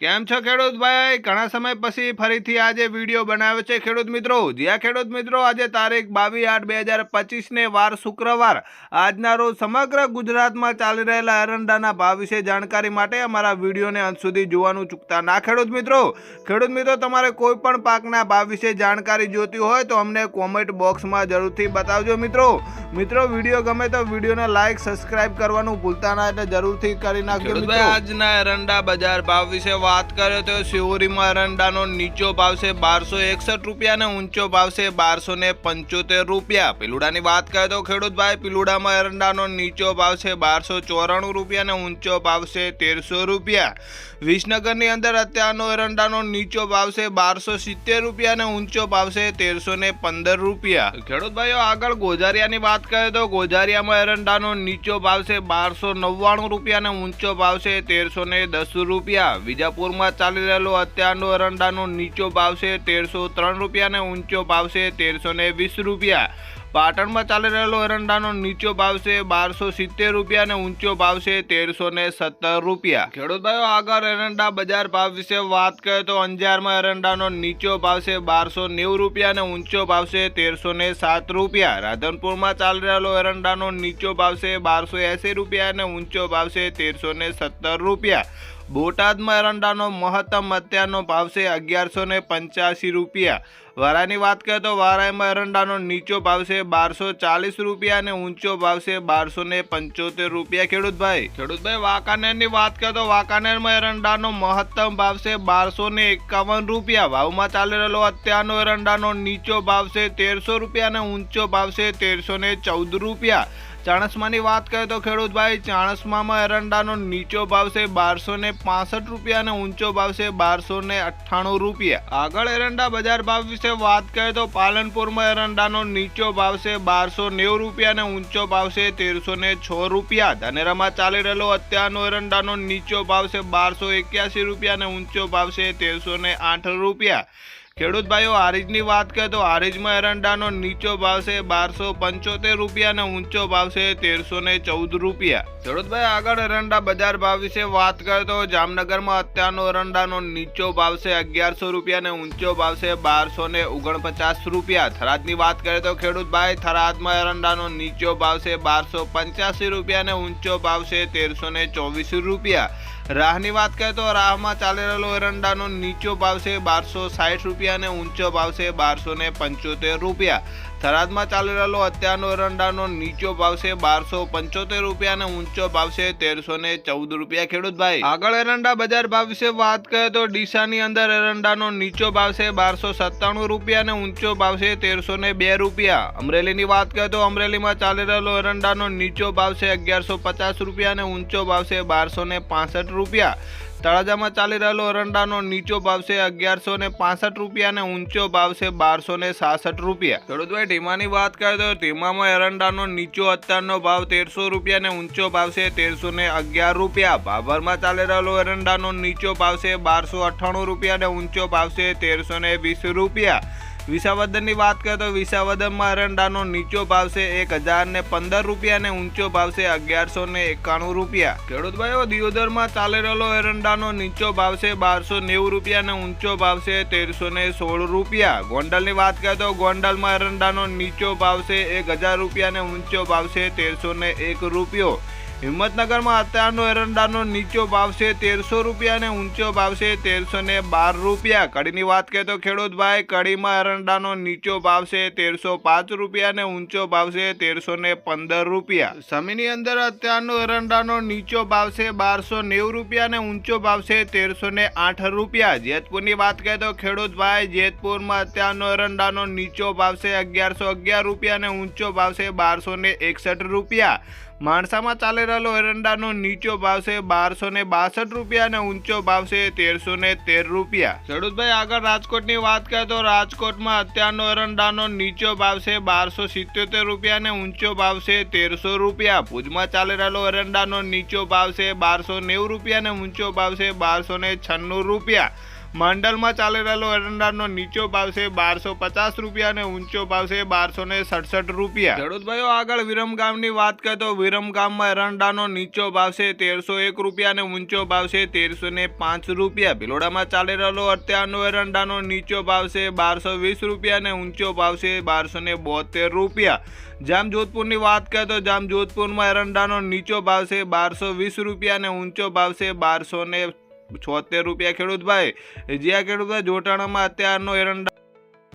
કેમ છો ખેડૂત ભાઈ? ઘણા સમય પછી ફરીથી આજે વીડિયો બનાવ્યો છે ખેડૂત મિત્રો. જ્યાં ખેડૂત મિત્રો આજે તારીખ બાવીસ આઠ બે હજાર પચીસને વાર શુક્રવાર. આજના રોજ સમગ્ર ગુજરાતમાં ચાલી રહેલા એરંડાના ભાવ વિશે જાણકારી માટે અમારા વિડીયોને અંત સુધી જોવાનું ચૂકતા ના ખેડૂત મિત્રો. ખેડૂત મિત્રો તમારે કોઈ પણ પાકના ભાવ વિશે જાણકારી જોતી હોય તો અમને કોમેન્ટ બોક્સમાં જરૂરથી બતાવજો મિત્રો. મિત્રો વીડિયો ગમે તો વિડીયોને લાઈક સબસ્ક્રાઇબ કરવાનું ભૂલતા ના એટલે જરૂરથી કરી નાખજો આજના એરંડા બજાર ભાવ વિશે વાત કરીએ તો શિવરીમાં અરંડાનો નીચો ભાવ છે બારસો એકસઠ રૂપિયા અને ઊંચો ભાવ છે બારસો ને પંચોતેર રૂપિયા. પીલુડાની વાત કરીએ તો ખેડૂતભાઈ પીલુડામાં એરંડાનો નીચો ભાવ છે બારસો ચોરાણું રૂપિયા અને ઊંચો ભાવ છે તેરસો રૂપિયા. વિસનગરની અંદર અત્યારનો એરંડાનો નીચો ભાવ છે બારસો સિત્તેર રૂપિયા અને ઊંચો ભાવ છે તેરસો ને પંદર રૂપિયા. ખેડૂતભાઈઓ, આગળ ગોઝારિયાની વાત કરીએ તો ગોઝારિયામાં એરંડાનો નીચો ભાવ છે બારસો નવ્વાણું રૂપિયા અને ઊંચો ભાવ છે તેરસો ને દસ રૂપિયા. વિજાપુરમાં ચાલી રહેલો અત્યારનો એરંડાનો નીચો ભાવ છે તેરસો ત્રણ રૂપિયા અને ઊંચો ભાવ છે તેરસો વીસ રૂપિયા. પાટણમાં ચાલી રહેલો એરંડાનો નીચો ભાવ છે બારસો સિત્તેર રૂપિયા અને ઊંચો ભાવ છે તેરસો સત્તર રૂપિયા. ખેડૂત ભાઈઓ આગળ એરંડા બજાર ભાવ વિશે વાત કરીએ તો અંજારમાં એરંડાનો નીચો ભાવ છે બારસો નેવું રૂપિયા અને ઊંચો ભાવ છે તેરસો સાત રૂપિયા. રાધનપુરમાં ચાલી રહેલો એરંડાનો નીચો ભાવ છે બારસો એંસી રૂપિયા અને ઊંચો ભાવ છે તેરસો સત્તર રૂપિયા. બોટાદમાં એરંડાનો મહત્તમ અત્યારનો ભાવ છે અગિયારસો પંચ્યાસી રૂપિયા. વારાની વાત કરીએ તો વારામાં એરંડાનો નીચો ભાવ છે બારસો ચાલીસ રૂપિયા અને ઊંચો ભાવ છે બારસો ને પંચોતેર રૂપિયા. ખેડૂતભાઈ? ખેડૂતભાઈ, વાંકાનેરની વાત કરીએ તો વાંકાનેરમાં એરંડાનો મહત્તમ ભાવ છે બારસો ને એકાવન રૂપિયા. ભાવમાં ચાલી રહેલો અત્યારનો એરંડાનો નીચો ભાવ છે તેરસો રૂપિયા અને ઊંચો ભાવ છે તેરસો ને ચૌદ રૂપિયા. ચાણસમાની વાત કરીએ તો ખેડૂતભાઈ, ચાણસમામાં એરંડાનો નીચો ભાવ છે બારસો ને પાસઠ રૂપિયા અને ઊંચો ભાવ છે બારસો ને અઠ્ઠાણું રૂપિયા. આગળ એરંડા બજાર ભાવ વિશે વાત કરીએ તો પાલનપુરમાં એરંડાનો નીચો ભાવ છે બારસો નેવું રૂપિયા અને ઊંચો ભાવ છે તેરસો ને છ રૂપિયા. ધાનેરામાં ચાલી રહેલો અત્યારનો એરંડાનો નીચો ભાવ છે બારસો એક્યાસી રૂપિયા અને ઊંચો ભાવ છે તેરસો ને આઠ રૂપિયા. ખેડૂત ભાઈઓ, આરીજની વાત કરીએ તો આરીજમાં એરંડાનો નીચો ભાવ છે બારસો પંચોતેર રૂપિયા અને ઊંચો ભાવ છે તેરસો ને ચૌદ રૂપિયા. ખેડૂતભાઈ આગળ એરંડા બજાર ભાવ વિશે વાત કરીએ તો જામનગરમાં અત્યારનો એરંડાનો નીચો ભાવ છે અગિયારસો રૂપિયા અને ઊંચો ભાવ છે બારસો ને ઓગણપચાસ રૂપિયા. થરાદની વાત કરીએ તો ખેડૂતભાઈ થરાદમાં એરંડાનો નીચો ભાવ છે બારસો પંચ્યાસી રૂપિયા અને ઊંચો ભાવ છે તેરસો ને ચોવીસ રૂપિયા. રાહની વાત કરીએ તો રાહમાં ચાલી રહેલો એરંડાનો નીચો ભાવ છે બારસો સાઠ રૂપિયા અને ઊંચો ભાવ છે બારસો ને પંચોતેર રૂપિયા. થરાદમાં ચાલી રહેલો અત્યારનો એરંડાનો નીચો ભાવ છે બારસો પંચોતેર રૂપિયા અને ઊંચો ભાવ છે તેરસો ને ચૌદ રૂપિયા. ખેડૂતભાઈ આગળ એરંડા બજાર ભાવ વિશે વાત કરીએ તો ડીસાની અંદર એરંડાનો નીચો ભાવ છે બારસો સત્તાણું રૂપિયા અને ઊંચો ભાવ છે તેરસો ને બે રૂપિયા. અમરેલીની વાત કરીએ તો અમરેલીમાં ચાલી રહેલો એરંડાનો નીચો ભાવ છે અગિયારસો પચાસ રૂપિયા અને ઊંચો ભાવ છે બારસો ને પાસઠ રૂપિયા. તળાજામાં ચાલી રહેલો એરંડાનો નીચો ભાવ છે અગિયારસો ને પાસઠ રૂપિયા અને ઊંચો ભાવ છે બારસો ને સાસઠ રૂપિયા. ખેડૂતભાઈ ઢીમાની વાત કરીએ તો ઢીમામાં એરંડાનો નીચો અત્યારનો ભાવ તેરસો રૂપિયા અને ઊંચો ભાવ છે તેરસો ને અગિયાર રૂપિયા. ભાભરમાં ચાલી રહેલો એરંડાનો નીચો ભાવ છે બારસો અઠ્ઠાણું રૂપિયા અને ઊંચો ભાવ છે તેરસો ને વીસ રૂપિયા. વિસાવદનની વાત કરીએ તો વિસાવદનમાં એરંડાનો નીચો ભાવ છે એક હજાર ને પંદર રૂપિયા અને ઊંચો ભાવ છે અગિયારસો ને એકાણું રૂપિયા. ખેડૂત ભાઈઓ, દિયોદરમાં ચાલી રહેલો એરંડાનો નીચો ભાવ છે બારસો નેવું રૂપિયા અને ઊંચો ભાવ છે તેરસો ને સોળ રૂપિયા. ગોંડલની વાત કરીએ તો ગોંડલમાં એરંડાનો નીચો ભાવ છે એક હજાર રૂપિયા અને ઊંચો ભાવ છે તેરસો ને એક રૂપિયો. હિંમતનગરમાં અત્યારનો એરંડાનો નીચો ભાવ છે તેરસો રૂપિયા અને ઊંચો ભાવ છે તેરસો ને બાર રૂપિયા. કડીની વાત કરીએ તો ખેડૂત ભાઈ કડીમાં એરંડાનો નીચો ભાવ છે તેરસો પાંચ રૂપિયા અને ઊંચો ભાવ છે તેરસો ને પંદર રૂપિયા. સમીની અંદર અત્યારનો એરંડાનો નીચો ભાવ છે બારસો નેવું રૂપિયા અને ઊંચો ભાવ છે તેરસો ને આઠ રૂપિયા. જેતપુરની વાત કરીએ તો ખેડૂત જેતપુરમાં અત્યારનો એરંડાનો નીચો ભાવ છે અગિયારસો અગિયાર રૂપિયા અને ઊંચો ભાવ છે બારસો ને એકસઠ રૂપિયા. માણસામાં ચાલી રહેલો એરંડાનો નીચો ભાવ છે બારસો ને બાસઠ રૂપિયા અને ઊંચો ભાવ છે તેરસો ને તેર રૂપિયા. ખેડૂતભાઈ આગળ રાજકોટની વાત કરીએ તો રાજકોટમાં અત્યારનો એરંડાનો નીચો ભાવ છે બારસો સિત્યોતેર રૂપિયા અને ઊંચો ભાવ છે તેરસો રૂપિયા. ભુજમાં ચાલી રહેલો એરંડાનો નીચો ભાવ છે બારસો નેવું રૂપિયા અને ઊંચો ભાવ છે બારસો ને છન્નું રૂપિયા. મંડલમાં ચાલી રહેલો એરંડાનો નીચો ભાવ છે બારસો પચાસ રૂપિયા અને ઊંચો ભાવ છે બારસો ને સડસઠ રૂપિયા. ખેડૂતભાઈઓ આગળ વિરમગામની વાત કરીએ તો વિરમગામમાં એરંડાનો નીચો ભાવ છે તેરસો એક રૂપિયા અને ઊંચો ભાવ છે તેરસો ને પાંચ રૂપિયા. ભિલોડામાં ચાલી રહેલો અત્યારનો એરંડાનો નીચો ભાવ છે બારસો વીસ રૂપિયા અને ઊંચો ભાવ છે બારસો ને બોતેર રૂપિયા. જામ જોધપુરની વાત કરીએ તો જામ જોધપુરમાં એરંડાનો નીચો ભાવ છે બારસો વીસ રૂપિયા અને ઊંચો ભાવ છે બારસો ને છોતેર રૂપિયા ખેડૂત ભાઈ. જ્યાં ખેડૂત જોટાણામાં અત્યારનો એરંડા